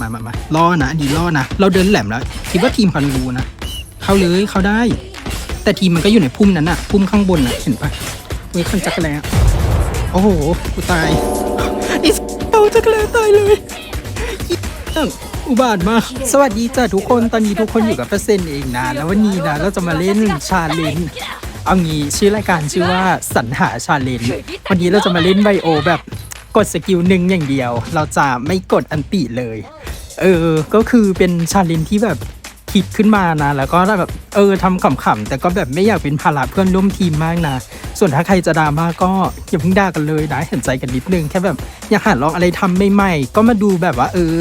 มามามาล่อนะดีล่อนะ เราเดินแหลมแล้ว คิดว่าทีมเขารู้นะ เข้าเลยเข้าได้ แต่ทีมมันก็อยู่ในพุ่มนั้นน่ะ พุ่มข้างบนน่ะ เห็นปะเฮ้ยคันจักรแล้โอ้โห กูตายไอ้เอาจักรแล้ตายเลยอึ๊งอุบาทมาก สวัสดีจ้ะทุกคน ตอนนี้ทุกคนอยู่กับเปอร์เซ็นต์เองนะ แล้ววันนี้นะ เราจะมาเล่นชาเลนจ์เอางี้ชื่อรายการชื่อว่าสรรหาชาเลนจ์วันนี้เราจะมาเล่นไบโอแบบ กดสกิลหนึ่งอย่างเดียว เราจะไม่กดอันติเลย เออ ก็คือเป็นชาเลนที่แบบคิดขึ้นมานะ แล้วก็แบบเออทำขำๆแต่ก็แบบไม่อยากเป็นภาระเพื่อนร่วมทีมมากนะ ส่วนถ้าใครจะดราม่าก็อย่าเพิ่งด่ากันเลยนะเห็นใจกันนิดนึงแค่แบบอยากหาลองอะไรทำใหม่ๆก็มาดูแบบว่า เออ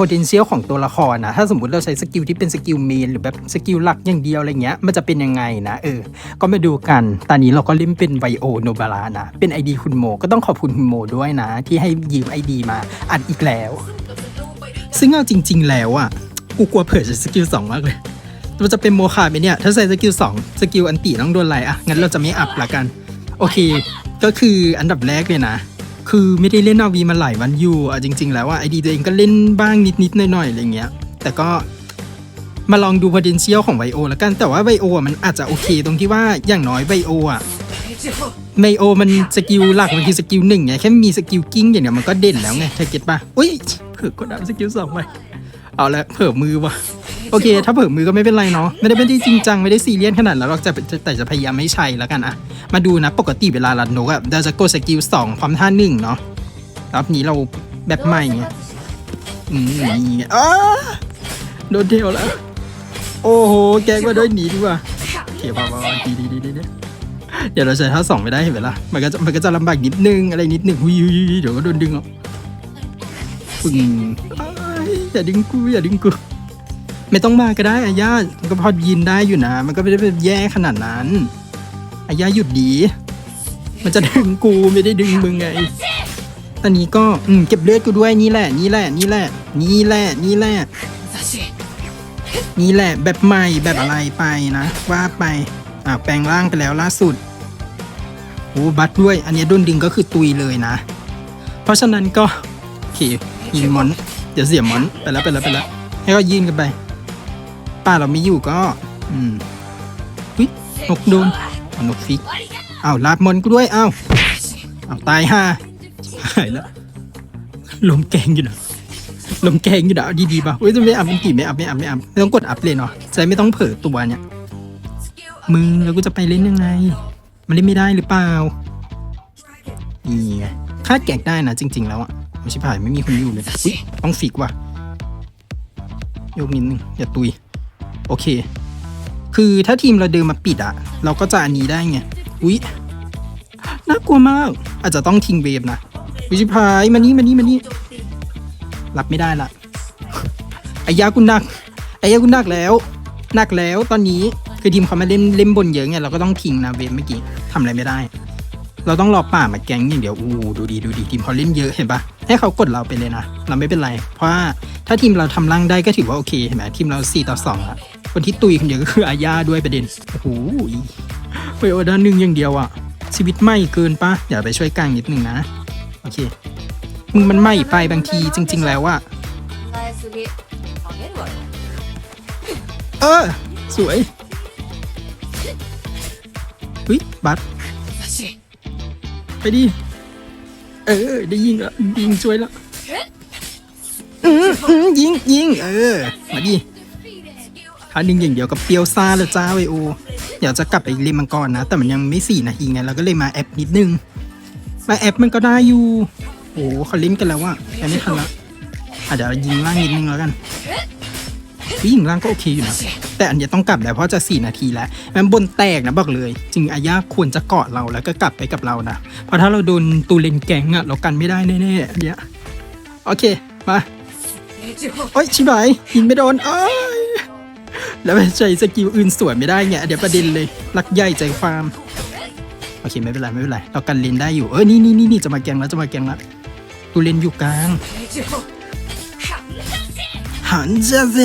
potential ของตัวละครนะถ้าสมมติเราใช้สกิลที่เป็นสกิลเมนหรือแบบสกิลหลักอย่างเดียวอะไรเงี้ยมันจะเป็นยังไงนะเออ ก็มาดูกัน ตอนนี้เราก็เล่นเป็นไวโอโนบารานะ เป็น ID คุณโม ก็ต้องขอบคุณคุณโมด้วยนะ ที่ให้ยืม ID มาอัดอีกแล้ว ซึ่งเอาจริง ๆ แล้วอะกูกลัวเผยจะสกิลสองมากเลยมันจะเป็นโมคาไหมเนี่ย ถ้าใส่สกิลสองสกิลอันตีต้องโดนอะไรอะงั้นเราจะไม่อัพละกัน โอเค ก็คืออันดับแรกเลยนะ คือไม่ได้เล่นนาวีมาหลายวันอยู่อะจริง ๆ แล้วว่าไอดีตัวเองก็เล่นบ้างนิดๆหน่อยๆอะไรเงี้ย แต่ก็มาลองดู potential ของไบโอแล้วกันแต่ว่าไบโออะมันอาจจะโอเคตรงที่ว่าอย่างน้อยไบโออะไบโอมันสกิลหลักมันคือสกิลหนึ่งไงแค่มีสกิลกิ้งอย่างเดียวมันก็เด่นแล้วไงเธอเก็ตปะอุ้ยเผื่อกดอัพสกิลสองไปเอาละเผื่อมือว่ะ โอเค ถ้าเผื่อมือก็ไม่เป็นไรเนาะไม่ได้ไม่ได้จริงจังไม่ได้ซีเรียสขนาดนั้นหรอกจะจะแต่จะพยายามไม่ใช่แล้วกันอะมาดูนะปกติเวลารันนกอะเราจะกดสกิลสองพร้อมท่าหนึ่งเนาะรอบนี้เราแบบใหม่ไงอืมนี่ไงอ้าโดนเทวแล้ว โอ้โห แกล้งมาด้วยหนีดีกว่าโอเคพอพอดีดีดีดีดีเดี๋ยวเราใช้ท่าสองไม่ได้เห็นไหมล่ะมันก็จะมันก็จะลำบากนิดนึงอะไรนิดนึงหุยหุยหุยเดี๋ยวก็โดนดึงออกปึ้งอ้ายอย่าดึงกูอย่าดึงกู ไม่ต้องมาก็ได้อาญามันก็พอยินได้อยู่นะ มันก็ไม่ได้แย่ขนาดนั้นอาญาหยุดดี มันจะดึงกูไม่ได้ดึงมึงไงตอนนี้ก็อืมเก็บเลือดกูด้วยนี่แหละ นี่แหละ นี่แหละ นี่แหละ นี่แหละ นี่แหละ แบบใหม่แบบอะไรไปนะ ว่าไป อ่าแปลงร่างไปแล้วล่าสุดโอ้บัตด้วย อันนี้โดนดึงก็คือตุยเลยนะ เพราะฉะนั้นก็โอเคยิงมอน เดี๋ยวเสียมอน ไปแล้วไปแล้วไปแล้ว ให้ก็ยิงกันไป ป้าเราไม่อยู่ก็ อืมวินกโดนเอานกฟิกอ้าวลาบมอนกูด้วยอ้าวอ้าวตายห่าหายแล้วลมแกงอยู่นะลมแกงอยู่นะเอาดีๆป่ะเว้ยจะไม่อัพมันกี่ไม่อัพไม่อัพไม่อัพไม่ต้องกดอัพเลยเนาะใจไม่ต้องเผลอตัวเนี่ยมึงแล้วกูจะไปเล่นยังไง มันเล่นไม่ได้หรือเปล่านี่ไงคาดแกกได้นะจริง ๆ แล้วอะไม่ใช่ผ่านไม่มีคนอยู่เลยอุ๊ยต้องฟิกว่ะโยกนิดนึงอย่าตุย โอเค คือถ้าทีมเราเดินมาปิดอะเราก็จะอันนี้ได้ไงอุ๊ยน่ากลัวมาก อาจจะต้องทิ้งเวฟนะวิชิพายมานี่มานี่มานี่รับไม่ได้ละไอ้ยากุนักไอ้ยากุนักแล้วหนักแล้วตอนนี้คือทีมเขามาเล่นเล่นบนเยอะไงเราก็ต้องทิ้งนะเวฟเมื่อกี้ทำอะไรไม่ได้ เราต้องรอป่ามาแก๊งอย่างเดียวอู้ดูดีดูดีทีมเขาเล่นเยอะเห็นปะให้เขากดเราไปเลยนะ เราไม่เป็นไร เพราะว่าถ้าทีมเราทำร่างได้ก็ถือว่าโอเคเห็นไหมทีมเรา4ต่อ2อะ คนที่ตุยคนเดียวก็คืออาญาด้วยประเด็นโอ้โหไปโอด้านหนึ่งอย่างเดียวอะชีวิตไหมเกินปะอย่าไปช่วยกลางนิดนึงนะ โอเคมึงมันไหมไปบางทีจริง ๆ แล้วอะเออ สวยอุ้ยบัตไปดิ เออ ได้ยิงละยิงช่วยละอืมยิงยิงเออ มาดิ ท่าหนึ่งอย่างเดียวกับเปียวซาแล้วจ้าไวโอเดี๋ยวจะกลับไปเล่นมังกรนะ แต่มันยังไม่สี่นาทีไงเราก็เลยมาแอปนิดนึงมาแอปมันก็ได้อยู่โอ้เขาเล่นกันแล้วอะแต่ไม่ทันละอะเดี๋ยวยิงล่างนิดนึงแล้วกันวิ่งล่างก็โอเคอยู่นะ แต่อันนี้ต้องกลับแล้วเพราะจะสี่นาทีแล้ว มันบนแตกนะบอกเลยจริงอาญาควรจะเกาะเราแล้วก็กลับไปกับเรานะ เพราะถ้าเราโดนตูเลนแกงอะเรากันไม่ได้แน่ๆอันเนี้ยโอเค มา โอ้ยชิบหายยิงไม่โดนอ้าย แล้วไปใช้สกิลอื่นสวนไม่ได้ไงเดี๋ยวประเด็นเลยรักใหญ่ใจความโอเคไม่เป็นไรไม่เป็นไรเรากันเลนได้อยู่เออนี่นี่นี่นี่จะมาแกงแล้วจะมาแกงแล้วตูเลนอยู่กลางหันเจ้าเซ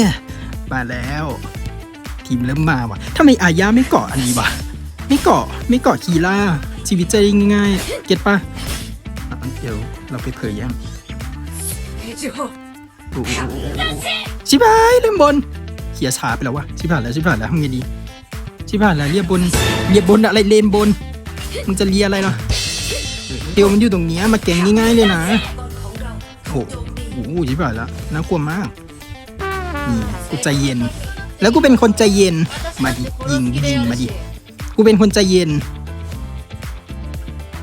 มาแล้ว ทีมเริ่มมาว่ะทำไมอาญาไม่เกาะอันนี้วะไม่เกาะไม่เกาะคีล่าชีวิตจะได้ง่ายๆเก็ตปะอะเดี๋ยวเราไปเผยยังโอ้โหชิบหายเริ่มบน เขียช้าไปแล้ววะชิบหายแล้วชิบหายแล้วทำไงดีชิบหายแล้วเรียบบนเรียบบนอะไรเลนบนมึงจะเรียอะไรล่ะเดียวมันอยู่ตรงนี้มาเก่งง่ายๆเลยนะโอ้โหชิบหายแล้วน่ากลัวมากนี่กูใจเย็น แล้วกูเป็นคนใจเย็นมาดิยิงยิงมาดิกูเป็นคนใจเย็น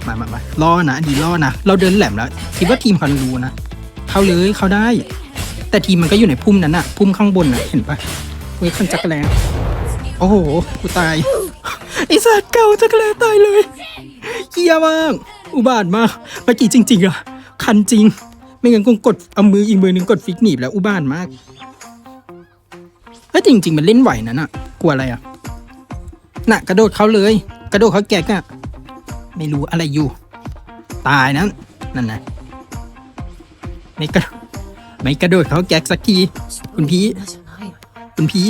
มามามารอนะดีรอนะเราเดินแหลมแล้วคิดว่าทีมเขารู้นะเข้าเลยเข้าได้ แต่ทีมมันก็อยู่ในพุ่มนั้นอะพุ่มข้างบนอะเห็นปะเฮ้ยคันจักรแลโอ้โห กูตายไอสัตว์เก่าจักรแลตายเลยเฮียมากอุบาทมากเมื่อกี้จริง ๆอะคันจริง ไม่งั้นกูกดเอามืออีกมือหนึงกดฟิกหนีบแล้วอุบาทมากแล้วจริง ๆ มันเล่นไหวนั่นอะกลัวอะไรอะน่ะกระโดดเขาเลย กระโดดเขาแกกอะไม่รู้อะไรอยู่ ตายนั้นนั่นนะไม่กระ ไม่กระโดดเขาแก๊กสักที คุณพี่ คุณพี่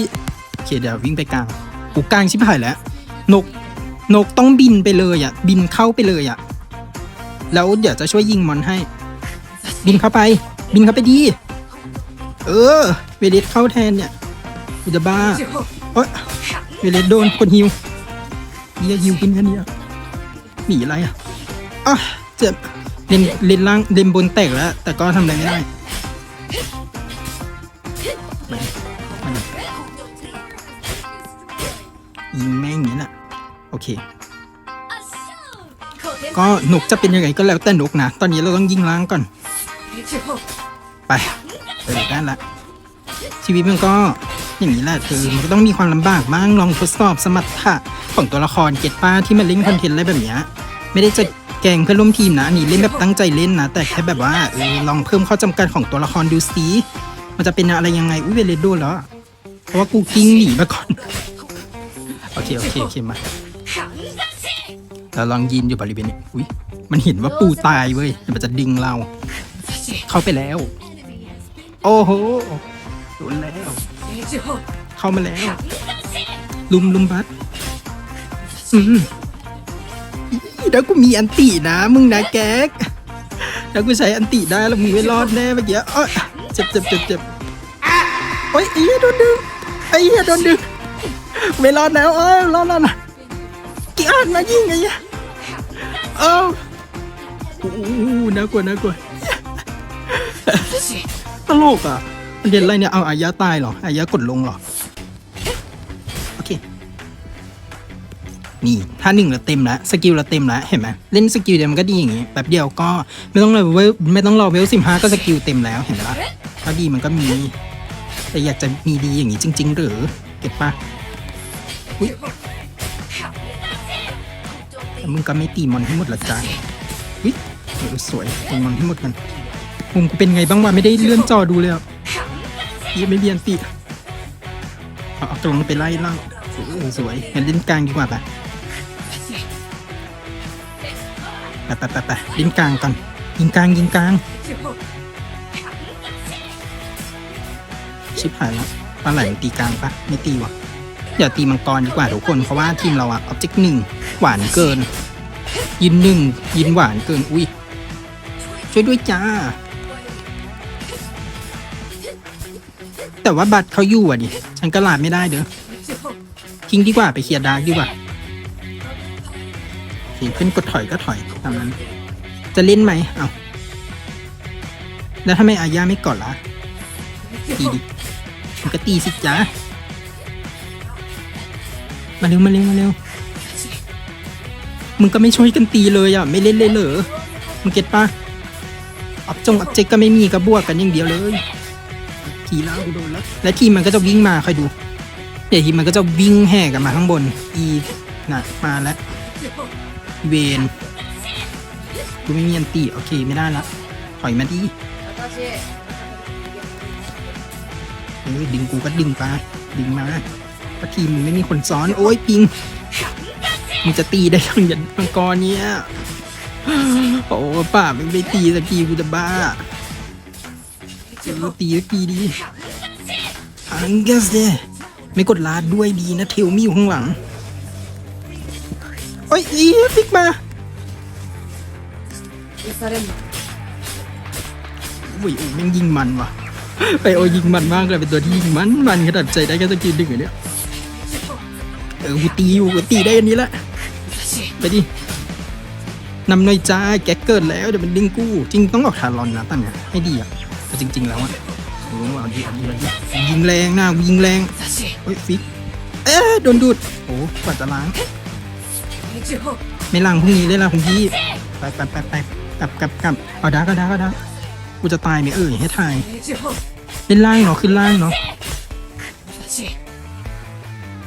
โอเคเดี๋ยววิ่งไปกลางกูกลางชิบหายแล้ว นก นกต้องบินไปเลยอะ บินเข้าไปเลยอะ แล้วเดี๋ยวจะช่วยยิงมอนให้ บินเข้าไป บินเข้าไปดี เออ เวเลสเข้าแทนเนี่ยกูจะบ้าเอ้ยเวเลสโดนคนฮิวเฮียฮิวกินแค่นี้อะหนีอะไรอะอะเจ็บเลนเลนล่างเลนบนแตกแล้ว แต่ก็ทำอะไรไม่ได้ ยิงแม่งอย่างนี้แหละโอเค ก็นกจะเป็นยังไงก็แล้วแต่นกนะ ตอนนี้เราต้องยิงล้างก่อน ไปไปเลยได้ละ ชีวิตมันก็อย่างนี้แหละคือมันก็ต้องมีความลำบากบ้างลองทดสอบสมรรถะของตัวละครเก็ตป้าที่มันเล่นคอนเทนต์อะไรแบบเนี้ยไม่ได้จะแกล้งเพื่อนร่วมทีมนะอันนี่เล่นแบบตั้งใจเล่นนะ แต่แค่แบบว่าเออลองเพิ่มข้อจำกัดของตัวละครดูสิมันจะเป็นอะไรยังไงอุ้ยเวเลโดนแล้วอะเพราะว่ากูกิ้งหนีมาก่อน โอเค โอเคโอเคมาเราลองยืนอยู่บริเวณนี้อุ้ยมันเห็นว่าปูตายเว้ยเดี๋ยวมันจะดึงเรา เข้าไปแล้ว โอ้โหโดนแล้ว เข้ามาแล้ว ลุมลุมบัสอืมอีแล้วกูมีอันตินะมึงนะแก๊กแล้วกูใช้อันติได้แล้วมึงไม่รอดแน่เมื่อกี้เอ้ยเจ็บเจ็บเจ็บเจ็บโอ้ยไอ้เหี้ยโดนดึงไอ้เหี้ยโดนดึง ไม่รอดแล้ว เอ้ยรอดแล้วนะกี่อันมายิงไอ้เหี้ยเอ้าโอ้โหน่ากลัวน่ากลัวตลกอะเด่นอะไรเนี่ย เอาอายะตายเหรออายะกดลงเหรอ โอเค นี่ ถ้าหนึ่งเราเต็มแล้วสกิลเราเต็มแล้ว เห็นไหมเล่นสกิลเดียวมันก็ดีอย่างงี้แป๊บเดียวก็ไม่ต้องรอเวลไม่ต้องรอเวลสิบห้าก็สกิลเต็มแล้วเห็นไหมล่ะถ้าดีมันก็มี แต่อยากจะมีดีอย่างงี้จริง ๆ หรือ เก็ตปะ อุ๊ยมึงก็ไม่ตีมอนให้หมดละจ้าวิเออสวยตีมอนให้หมดมันมุมกูเป็นไงบ้างวะไม่ได้เลื่อนจอดูเลยอะยี่ไม่เรียนติเอาตรงไปไล่ล่างสวยงั้นเล่นกลางดีกว่าปะไปไปไปไปเล่นกลางก่อนยิงกลางยิงกลางชิบหายแล้วปลาไหลตีกลางปะไม่ตีวะ เดี๋ยวตีมังกรดีกว่าทุกคน เพราะว่าทีมเราอะออบเจกต์หนึ่งหวานเกิน ยินหนึ่งยินหวานเกิน อุ้ยช่วยด้วยจ้า แต่ว่าบัตรเขาอยู่อะดิ ฉันก็ลาดไม่ได้เด้อทิ้งดีกว่าไปเคลียร์ดาร์กดีกว่าโอเคเพื่อนกดถอยก็ถอยตามนั้น จะเล่นไหมเอาแล้วถ้าไม่อาญาไม่กดละตีดิมันก็ตีสิจ้า มาเร็วมาเร็วมาเร็วมึงก็ไม่ช่วยกันตีเลยอะ ไม่เล่นเลยเหรอมึงเก็ตปะอับจงอับเจกก็ไม่มีกระบวกกันอย่างเดียวเลยทีแล้วกูโดนแล้วและทีมันก็จะวิ่งมาคอยดูเดี๋ยวทีมันก็จะวิ่งแห่กันมาข้างบน อีน่ะมาแล้วเวนกูไม่มีอันตีโอเคไม่ได้ละถอยมาดิ私เออดึงกูก็ดึงไปดึงมา สักทีมึงไม่มีคนซ้อน โอ้ยปิงมึงจะตีได้ทั้งยันมังกรเนี้ยโอ้ป่ามึงไปตีสักทีกูจะบ้าจะตีสักทีดีอังกัสเดไม่กดลาดด้วยดีนะเทลมี่อยู่ข้างหลังโอ้ยอีฟิกมาอุ้ยแม่งยิงมันวะไปโอ้ยิงมันมากเลยเป็นตัวที่ยิงมันมันขนาดใจได้แค่สกินดึงอย่างเนี้ย เออกูตีอยู่กูตีได้อันนี้ละไปดินำหน่อยจ้าแกเกิดแล้วเดี๋ยวมันดึงกู้ จริงต้องออกทารอนนะตั้งเนี่ยให้ดีอะแต่จริง ๆ แล้วอะโอ้โหเอาดีเอาดีเอาดียิงแรงหนะยิงแรงเฮ้ยฟิกเอ๊ะโดนดูดโอ้กว่าจะล้างไม่ล้างพรุ่งนี้เลยล่ะคุณพี่ไปไปไปไปกลับกลับกลับเอาดาก็ดาก็ดากูจะตายไหมเอ่ยให้ทายเล่นล่างเนาะขึ้นล่างเนาะ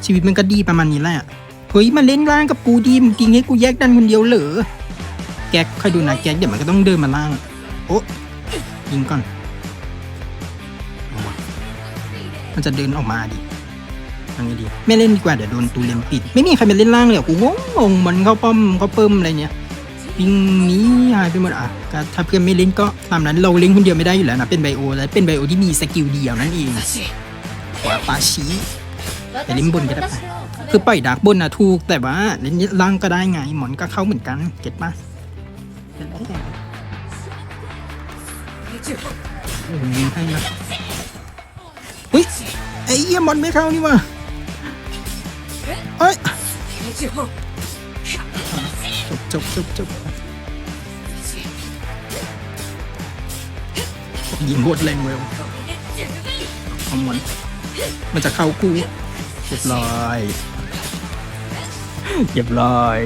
ชีวิตมันก็ดีประมาณนี้แหละเฮ้ยมาเล่นล่างกับกูดีมึงจริงให้กูแยกดันคนเดียวเหรอแก๊กค่อยดูนะแก๊กเดี๋ยวมันก็ต้องเดินมาล่างโอ้ยิงก่อนเอาวะมันจะเดินออกมาดิทำไงดีไม่เล่นดีกว่าเดี๋ยวโดนตูเลมปิด ไม่มีใครมาเล่นล่างเลยอะกูงงงงมันเข้าป้อมเข้าเปิ้มอะไรเนี้ยวิ่งหนี้หายไปหมดอะก็ถ้าเพื่อนไม่เล่นก็ตามนั้นเราเล่นคนเดียวไม่ได้อยู่แล้วนะเป็นไบโอและเป็นไบโอที่มีสกิลเดียวนั่นเองขวาปาชี แต่เล่นบนก็ได้ปคือปล่อยดาร์กบนนะถูก แต่ว่าเล่นล่างก็ได้ไง หมอนก็เข้าเหมือนกันเก็ตปะเป็นได้ไงยิงให้นะอุ้ยไอ้เหี้ยมอนไม่เข้านี่วะเอ้ยจบจบจบจบยิงโคตรแรงเวลเอามันมันจะเข้ากู เรียบร้อยเรียบร้อย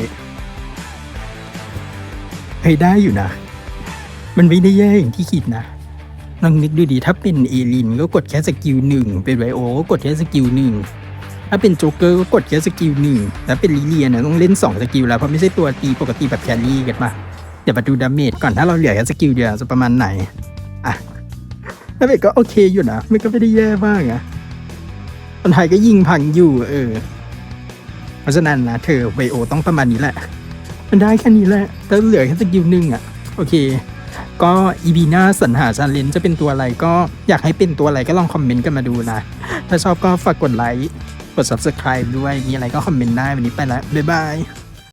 เฮ้ยได้อยู่นะ มันไม่ได้แย่อย่างที่คิดนะลองนึกดูดีถ้าเป็นเอลินก็กดแค่สกิลหนึ่งเป็นไวโอก็กดแค่สกิลหนึ่งถ้าเป็นโจ๊กเกอร์ก็กดแค่สกิลหนึ่งแล้วเป็นลิเลียนะต้องเล่น2สกิลแล้วเพราะไม่ใช่ตัวตีปกติแบบแครี่กันมาเดี๋ยวมาดูดาเมจก่อนถ้าเราเหลือแค่สกิลเดียวจะประมาณไหนอะดาเมจก็โอเคอยู่นะไม่ก็ไม่ได้แย่มากอะ คนไทยก็ยิงพังอยู่เออ เพราะฉะนั้นนะเธอไวโอต้องประมาณนี้แหละ มันได้แค่นี้แหละแต่เหลือแค่สกิลหนึ่งอะโอเค ก็อีบีหน้าสรรหาชาเลนจะเป็นตัวอะไรก็อยากให้เป็นตัวอะไรก็ลองคอมเมนต์กันมาดูนะ ถ้าชอบก็ฝากกดไลค์ กด subscribe ด้วย มีอะไรก็คอมเมนต์ได้ วันนี้ไปแล้วบ๊ายบาย